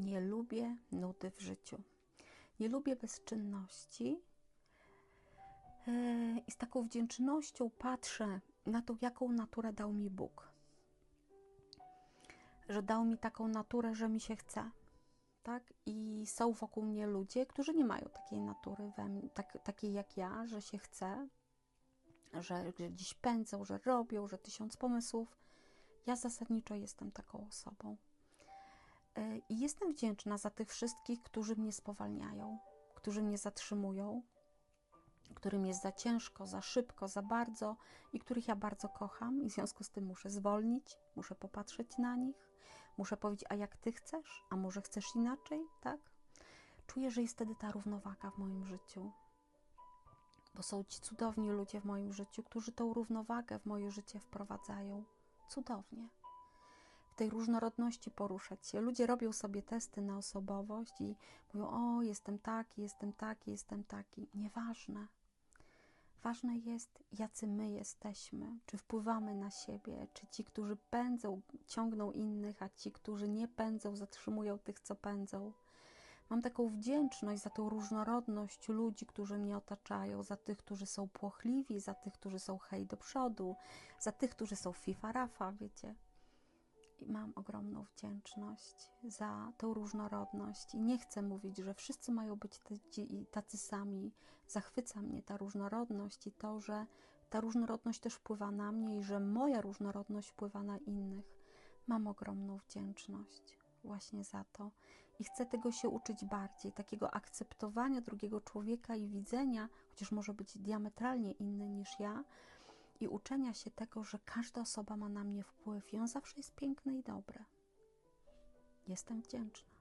Nie lubię nudy w życiu. Nie lubię bezczynności. E, I z taką wdzięcznością patrzę na to, jaką naturę dał mi Bóg. Że dał mi taką naturę, że mi się chce. Tak? I są wokół mnie ludzie, którzy nie mają takiej natury, we mnie, tak, takiej jak ja, że się chce, że gdzieś pędzą, że robią, że tysiąc pomysłów. Ja zasadniczo jestem taką osobą. E, I jestem wdzięczna za tych wszystkich, którzy mnie spowalniają, którzy mnie zatrzymują, którym jest za ciężko, za szybko, za bardzo i których ja bardzo kocham, i w związku z tym muszę zwolnić, muszę popatrzeć na nich, muszę powiedzieć, a jak ty chcesz, a może chcesz inaczej, tak? Czuję, że jest wtedy ta równowaga w moim życiu, bo są ci cudowni ludzie w moim życiu, którzy tą równowagę w moje życie wprowadzają. Cudownie tej różnorodności poruszać się. Ludzie robią sobie testy na osobowość i mówią: O, jestem taki, jestem taki, jestem taki. Nieważne. Ważne jest, jacy my jesteśmy, czy wpływamy na siebie, czy ci, którzy pędzą, ciągną innych, a ci, którzy nie pędzą, zatrzymują tych, co pędzą. Mam taką wdzięczność za tą różnorodność ludzi, którzy mnie otaczają, za tych, którzy są płochliwi, za tych, którzy są hej do przodu, za tych, którzy są fifa rafa, wiecie. Mam ogromną wdzięczność za tą różnorodność. I nie chcę mówić, że wszyscy mają być tacy sami. Zachwyca mnie ta różnorodność i to, że ta różnorodność też wpływa na mnie i że moja różnorodność wpływa na innych. Mam ogromną wdzięczność właśnie za to i chcę tego się uczyć bardziej, takiego akceptowania drugiego człowieka i widzenia, chociaż może być diametralnie inny niż ja, i uczenia się tego, że każda osoba ma na mnie wpływ i on zawsze jest piękny i dobry. Jestem wdzięczna.